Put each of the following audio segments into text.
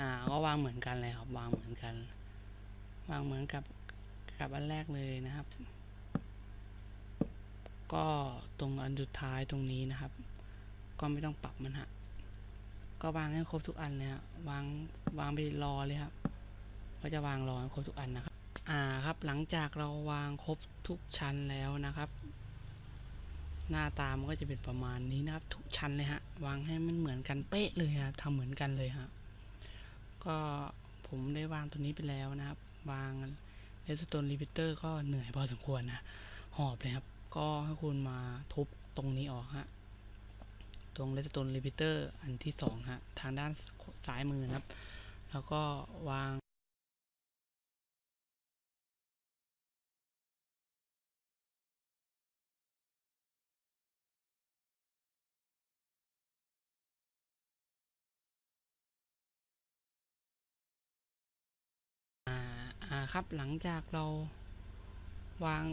อ่า ก็วางเหมือนกันเลยครับ วางเหมือนกัน วางเหมือนกับกับอันแรกเลยนะครับ ก็ตรงอันสุดท้ายตรงนี้นะครับ ก็ไม่ต้องปรับมันฮะ ก็วางให้ครบทุกอันเลยฮะวางวางไปรอเลยครับ ก็จะวางรอให้ครบทุกอันนะครับ อ่าครับ หลังจากเราวางครบทุกชั้นแล้วนะครับ หน้าตามันก็จะเป็นประมาณนี้นะครับ ทุกชั้นเลยฮะ วางให้มันเหมือนกันเป๊ะเลยฮะทำเหมือนกันเลยฮะ ก็ผมได้วางตัวนี้ไปแล้วนะครับ วางเรสโตนรีพิเตอร์ก็เหนื่อยพอสมควรนะ หอบเลยครับ ก็ให้คุณมาทุบตรงนี้ออกฮะ ตรงเรสโตนรีพิเตอร์อันที่สองฮะ ทางด้านซ้ายมือนะครับ แล้วก็วางาครับหลังจากเราวาง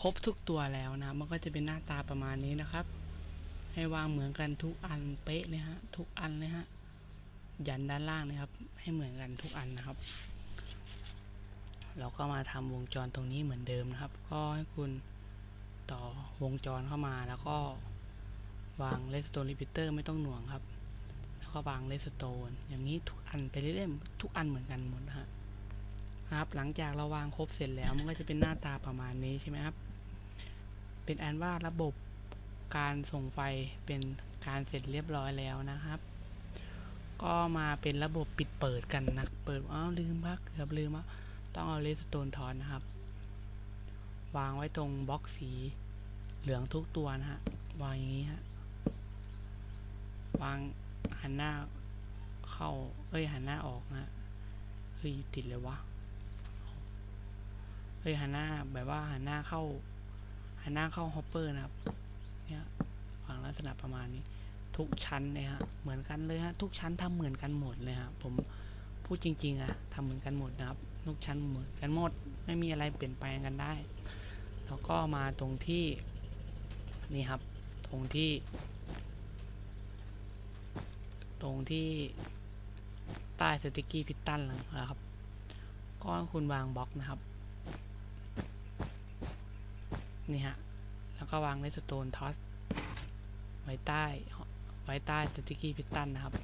ครบทุกตัวแล้วนะ มันก็จะเป็นหน้าตาประมาณนี้นะครับ ให้วางเหมือนกันทุกอันเป๊ะเลยฮะ ทุกอันเลยฮะ ยันด้านล่างนะครับ ให้เหมือนกันทุกอันนะครับ เราก็มาทำวงจรตรงนี้เหมือนเดิมนะครับ ก็ให้คุณต่อวงจรเข้ามาแล้วก็วางเลสโตนรีพิเตอร์ไม่ต้องหน่วงครับ แล้วก็วางเลสโตนอย่างนี้ทุกอันไปเรื่อยๆทุกอันเหมือนกันหมดนะฮะ ครับ หลังจากเราวางครบเสร็จแล้วมันก็จะเป็นหน้าตาประมาณนี้ใช่ไหมครับ เป็นอันว่าระบบการส่งไฟเป็นการเสร็จเรียบร้อยแล้วนะครับ ก็มาเป็นระบบปิดเปิดกันนะ เปิดอ้าวลืมพักเกือบลืมว่าต้องเอาเลสโตนทอนนะครับ วางไว้ตรงบล็อกสีเหลืองทุกตัวนะฮะ วางอย่างนี้ฮะ วางหันหน้าเข้า เอ้ยหันหน้าออกนะเฮ้ยติดเลยวะ ยหันหน้าแบบว่าหันหน้าเข้าหันหน้าเข้าฮอปเปอร์นะครับ เนี่ยวางลักษณะประมาณนี้ ทุกชั้นเลยฮะเหมือนกันเลยฮะทุกชั้นทำเหมือนกันหมดเลยฮะผมพูดจริง ๆอะทำเหมือนกันหมดนะครับทุกชั้นเหมือนกันหมด ไม่มีอะไรเปลี่ยนแปลงกันได้ แล้วก็มาตรงที่นี่ครับ ตรงที่ ตรงที่ใต้สติกกี้พิตตันนะครับ ก็คุณวางบล็อกนะครับ นี่ฮะ แล้วก็วางเลสโตนทอสไว้ใต้ ไว้ใต้สติกี้พิตตันนะครับ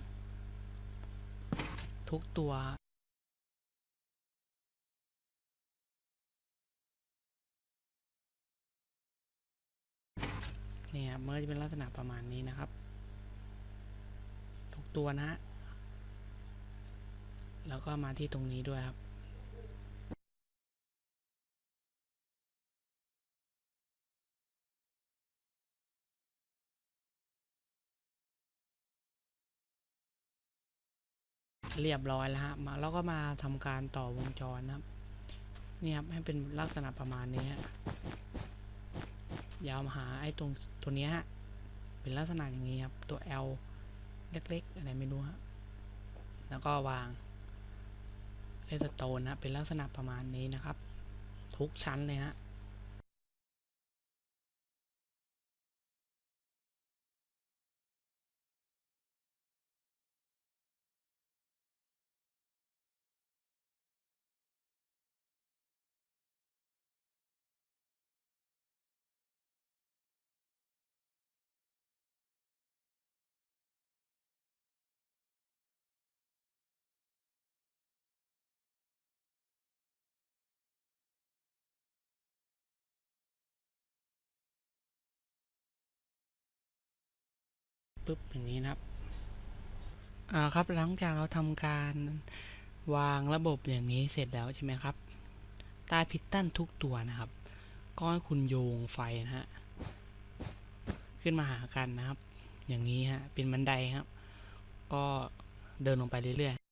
ทุกตัวนี่ครับมันก็จะเป็นลักษณะประมาณนี้นะครับ ทุกตัวนะฮะ แล้วก็มาที่ตรงนี้ด้วยครับ เรียบร้อยแล้วฮะมาแล้วก็มาทำการต่อวงจรนะครับนี่ครับให้เป็นลักษณะประมาณนี้ฮะอยาวมาหาไอ้ตรงตัวนี้ฮะเป็นลักษณะอย่างนี้ครับตัว L เล็กๆอะไรไม่รู้ฮะแล้วก็วางเลสโตนนะเป็นลักษณะประมาณนี้นะครับ ทุกชั้นเลยฮะ ปึ๊บอย่างนี้นะครับอ่าครับหลังจากเราทำการวางระบบอย่างนี้เสร็จแล้วใช่ไหมครับใต้พิตตันทุกตัวนะครับ ก็ให้คุณโยงไฟนะฮะขึ้นมาหากันนะครับ อย่างนี้ฮะเป็นบันไดครับ ก็เดินลงไปเรื่อยๆ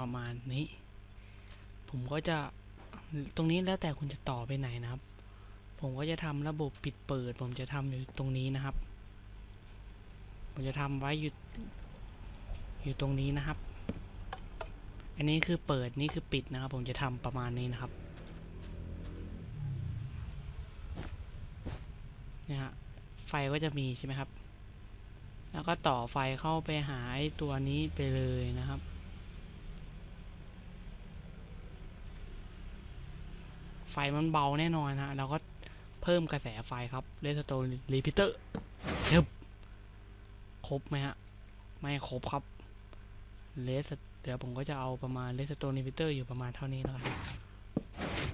ประมาณนี้ ผมก็จะตรงนี้แล้วแต่คุณจะต่อไปไหนนะครับ ผมก็จะทำระบบปิดเปิด ผมจะทำอยู่ตรงนี้นะครับ ผมจะทำไว้อยู่อยู่ตรงนี้นะครับ อันนี้คือเปิดนี่คือปิดนะครับ ผมจะทำประมาณนี้นะครับนะฮะไฟก็จะมีใช่ไหมครับ แล้วก็ต่อไฟเข้าไปหาไอ้ตัวนี้ไปเลยนะครับ มันเบาแน่นอนฮะเราก็เพิ่มกระแสไฟครับเลสโตนรีพิเตอร์ยึบครบไหมฮะ ไม่ครบครับเลสเดี๋ยวผมก็จะเอาประมาณเลสโตนรีพิเตอร์อยู่ประมาณเท่านี้แล้วกัน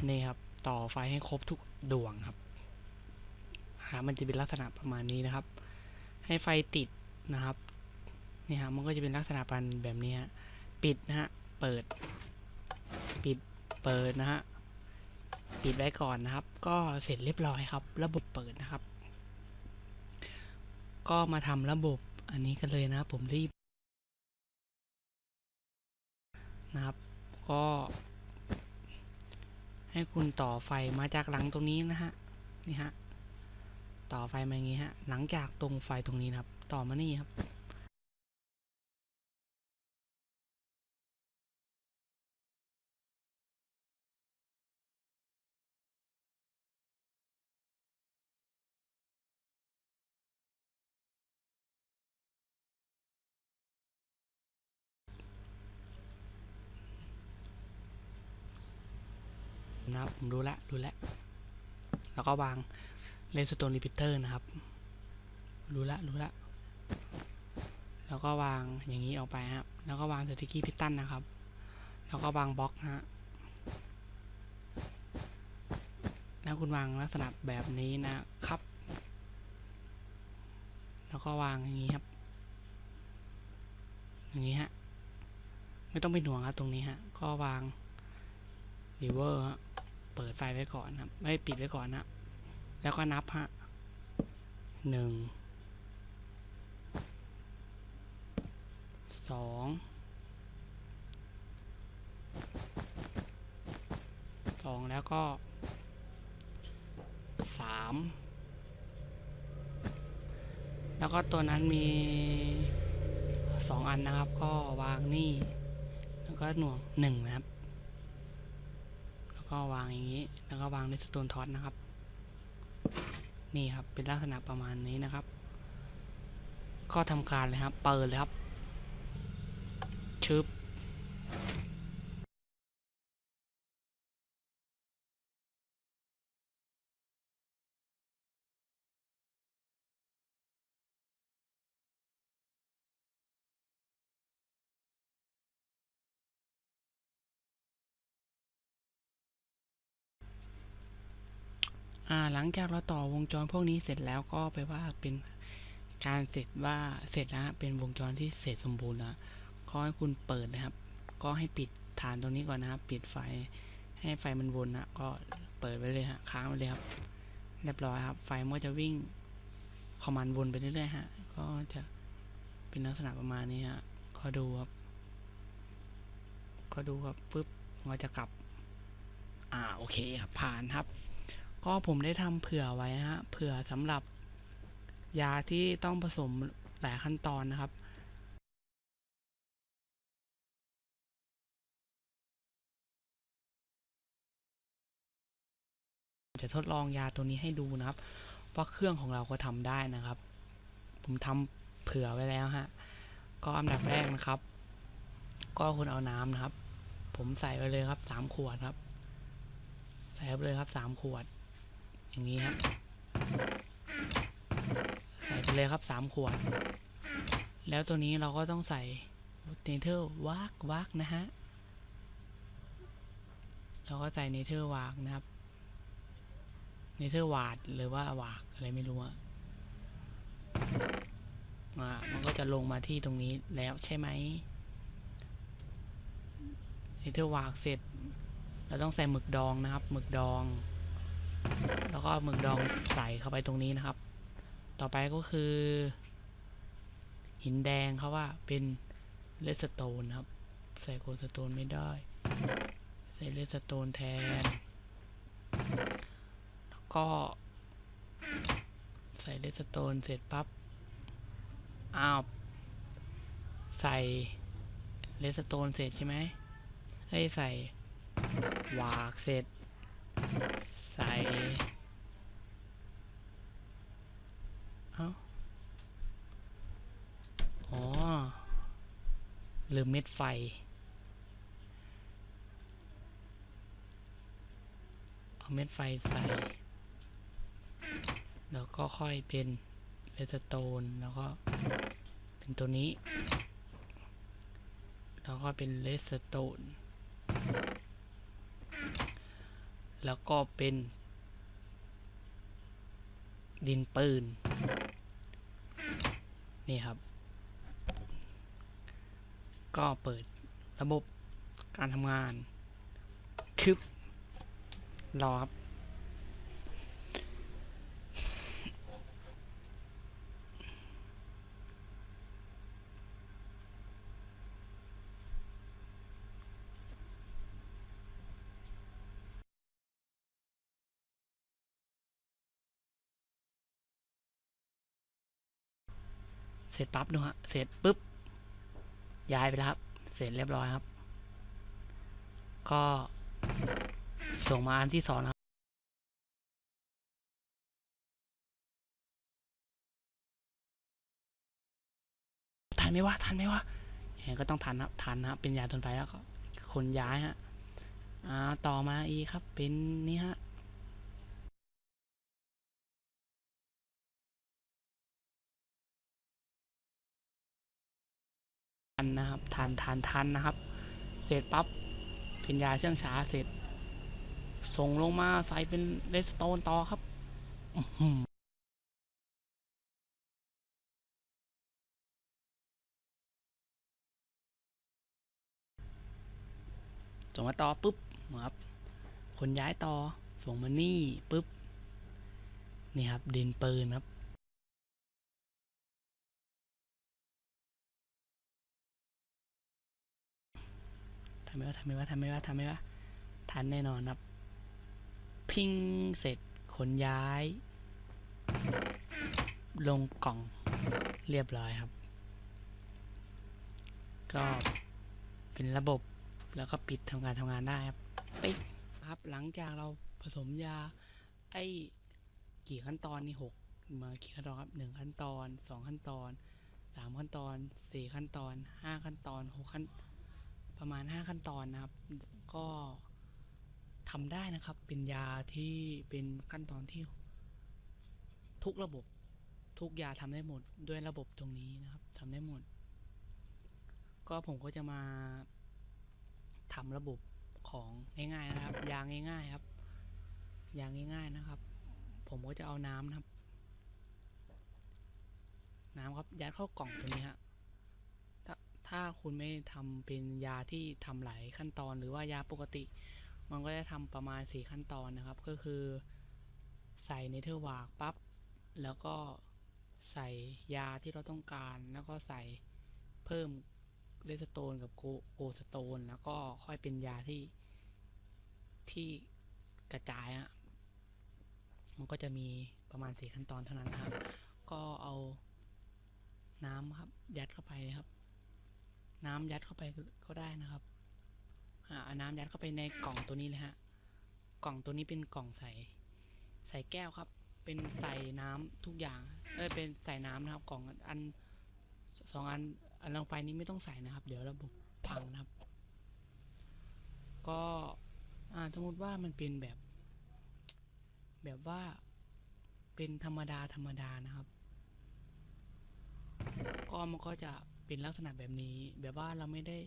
นี่ครับ ต่อไฟให้ครบทุกดวงครับหามันจะเป็นลักษณะประมาณนี้นะครับ ให้ไฟติดนะครับนี่ฮะมันก็จะเป็นลักษณะปันแบบนี้ฮะปิดนะฮะ เปิด ปิด เปิดนะฮะ ปิดไว้ก่อนนะครับ ก็เสร็จเรียบร้อยครับ ระบบเปิดนะครับ ก็มาทำระบบอันนี้กันเลยนะครับผมรีบนะครับ ก็ ให้คุณต่อไฟมาจากหลังตรงนี้นะฮะนี่ฮะต่อไฟมาอย่างนี้ฮะหลังจากตรงไฟตรงนี้นะครับ ต่อมานี่ครับ นะครับ ผมรู้ล้วรู้แล้วแล้วก็วางเลนสโตนรีพิเตอร์นะครับ รู้ละรู้ละแล้วก็วางอย่างนี้ออกไปครับ แล้วก็วางสติกี้พิตันนะครับ แล้วก็วางบล็อกนะฮะแล้วคุณวางลักษณะแบบนี้นะครับ แล้วก็วางอย่างนี้ครับ อย่างนี้ฮะ ไม่ต้องไปหน่วงครับตรงนี้ฮะ ก็วางรีเวอร์ฮะ เปิดไฟไว้ก่อนครับไม่ปิดไว้ก่อนนะแล้วก็นับฮะหนึ่งสองสองแล้วก็สามแล้วก็ตัวนั้นมีสองอันนะครับ ก็วางนี่ แล้วก็หน่วงหนึ่งนะครับ ก็วางอย่างนี้ แล้วก็วางในสโตนท็อตนะครับ นี่ครับ เป็นลักษณะประมาณนี้นะครับ ก็ทำการเลยครับ เปิดเลยครับชึบ อ่าหลังจากเราต่อวงจรพวกนี้เสร็จแล้วก็ไปว่าเป็นการเสร็จว่าเสร็จแล้วฮะเป็นวงจรที่เสร็จสมบูรณ์แล้วก็ให้คุณเปิดนะครับ ก็ให้ปิดฐานตรงนี้ก่อนนะครับ ปิดไฟให้ไฟมันวนนะก็เปิดไว้เลยฮะค้างไว้เลยครับ เรียบร้อยครับ ไฟมันจะวิ่งคอมมานด์วนไปเรื่อยๆฮะ ก็จะเป็นลักษณะประมาณนี้ฮะก็ดูครับ ก็ดูครับปึ๊บมันจะกลับ อ่าโอเคครับผ่านครับ ก็ผมได้ทำเผื่อไว้ฮะเผื่อสำหรับยาที่ต้องผสมหลายขั้นตอนนะครับจะทดลองยาตัวนี้ให้ดูนะครับว่าเครื่องของเราก็ทำได้นะครับ ผมทำเผื่อไว้แล้วฮะ ก็อันดับแรกนะครับ ก็คุณเอาน้ำนะครับ ผมใส่ไปเลยครับสามขวดครับ ใส่ไปเลยครับสามขวด อย่างนี้ครับ ใส่ไปเลยครับสามขวด แล้วตัวนี้เราก็ต้องใส่เนเธอร์วากวากนะฮะ เราก็ใส่เนเธอร์วากนะครับ เนเธอร์วาดหรือว่าวากอะไรไม่รู้อะอ่ามันก็จะลงมาที่ตรงนี้แล้วใช่ไหมเนเธอร์วากเสร็จ เราต้องใส่หมึกดองนะครับ หมึกดอง แล้วก็หมึกดองใส่เข้าไปตรงนี้นะครับ ต่อไปก็คือ หินแดงเขาว่าเป็นเลสโตนครับ ใส่โคลสโตนไม่ได้ ใส่เลสโตนแทน แล้วก็ ใส่เลสโตนเสร็จปั๊บ อ้าว ใส่เลสโตนเสร็จใช่ไหมให้ใส่วากเสร็จ ใส่เอ้าอ๋อลืมเม็ดไฟ เอาเม็ดไฟใส่ แล้วก็ค่อยเป็นเลสโตนแล้วก็เป็นตัวนี้ แล้วก็เป็นเลสโตน แล้วก็เป็น ดินปืน นี่ครับ ก็เปิดระบบการทำงานคึบรอครับ เสร็จปั๊บดูฮะ เสร็จปุ๊บ ย้ายไปแล้วครับ เสร็จเรียบร้อยครับ ก็ส่งมาอันที่สองนะครับทันไหมวะ ทันไหมวะแหมก็ต้องทันครับ ทันนะครับ เป็นยาทนไฟแล้วก็คนย้ายฮะ อ่า ต่อมาอีกครับ เป็นนี่ฮะ นะครับทันทันทันนะครับ เสร็จปั๊บเป็นยาเชื่องช้าเสร็จ ส่งลงมาใส่เป็นเรสโตนต่อครับส่งมาต่อปุ๊บครับ คนย้ายต่อส่งมานี่ปุ๊บ นี่ครับดินปืนครับำไมวะทำไมวะทำไมวะทำไมวะทันแน่นอนครับ พิงเสร็จขนย้าย ลงกล่องเรียบร้อยครับ ก็เป็นระบบแล้วก็ปิดทำการทำงานได้ครับปิดครับหลังจากเราผสมยา ไอ้กี่ขั้นตอนนี่หกมากี่ขั้นตอนครับหนึ่งขั้นตอนสองขั้นตอนสามขั้นตอนสี่ขั้นตอนห้าขั้นตอนหกขั้น ประมาณ 5 ขั้นตอนนะครับ ก็ทำได้นะครับ เป็นยาที่เป็นขั้นตอนที่ ทุกระบบ ทุกยาทำได้หมดด้วยระบบตรงนี้นะครับทำได้หมด ก็ผมก็จะมาทำระบบของง่ายๆนะครับ ยาง่าย ๆ ครับ ยาง่าย ๆนะครับ ผมก็จะเอาน้ำนะครับ น้ำครับยัดเข้ากล่องตัวนี้ฮะ ถ้าคุณไม่ทำเป็นยาที่ทำหลายขั้นตอน หรือว่ายาปกติ มันก็จะทำประมาณสี่ขั้นตอนนะครับ ก็คือ ใส่เนเธอร์วากปั๊บแล้วก็ใส่ยาที่เราต้องการ แล้วก็ใส่เพิ่มเลสโตนกับโกสโตน แล้วก็ค่อยเป็นยาที่ที่กระจายอะมันก็จะมีประมาณสี่ขั้นตอนเท่านั้นนะครับ ก็เอาน้ำครับ ยัดเข้าไปเลยครับ น้ำยัดเข้าไปก็ได้นะครับอ่าเอาน้ำยัดเข้าไปในกล่องตัวนี้เลยฮะ กล่องตัวนี้เป็นกล่องใส่ใส่แก้วครับ เป็นใส่น้ำทุกอย่าง เอ้ยเป็นใส่น้ำนะครับ กล่องอันสองอันอันลงไปนี้ไม่ต้องใส่นะครับ เดี๋ยวระบบพังนะครับ ก็อ่าสมมติว่ามันเป็นแบบ แบบว่าเป็นธรรมดาธรรมดานะครับ ก็มันก็จะ เป็นลักษณะแบบนี้ แบบว่าเราไม่ได้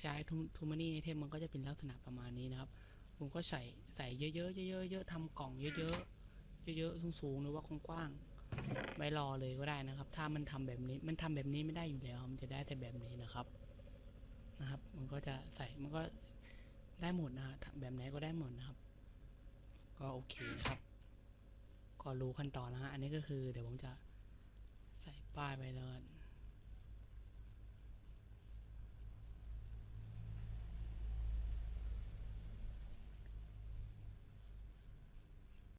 ใช้ทูมานี่ไอเทมมันก็จะเป็นลักษณะประมาณนี้นะครับ ผมก็ใส่ใส่เยอะๆเยอะๆเยอะทำกล่องเยอะๆเยอะๆสูงๆหรือว่ากว้างๆไม่รอเลยก็ได้นะครับ ถ้ามันทำแบบนี้มันทำแบบนี้ไม่ได้อยู่แล้ว มันจะได้แต่แบบนี้นะครับ นะครับ มันก็จะใส่มันก็ได้หมดนะแบบไหนก็ได้หมดนะครับ ก็โอเคนะครับ ก็รู้ขั้นตอนนะฮะอันนี้ก็คือเดี๋ยวผมจะใส่ป้ายไปเลย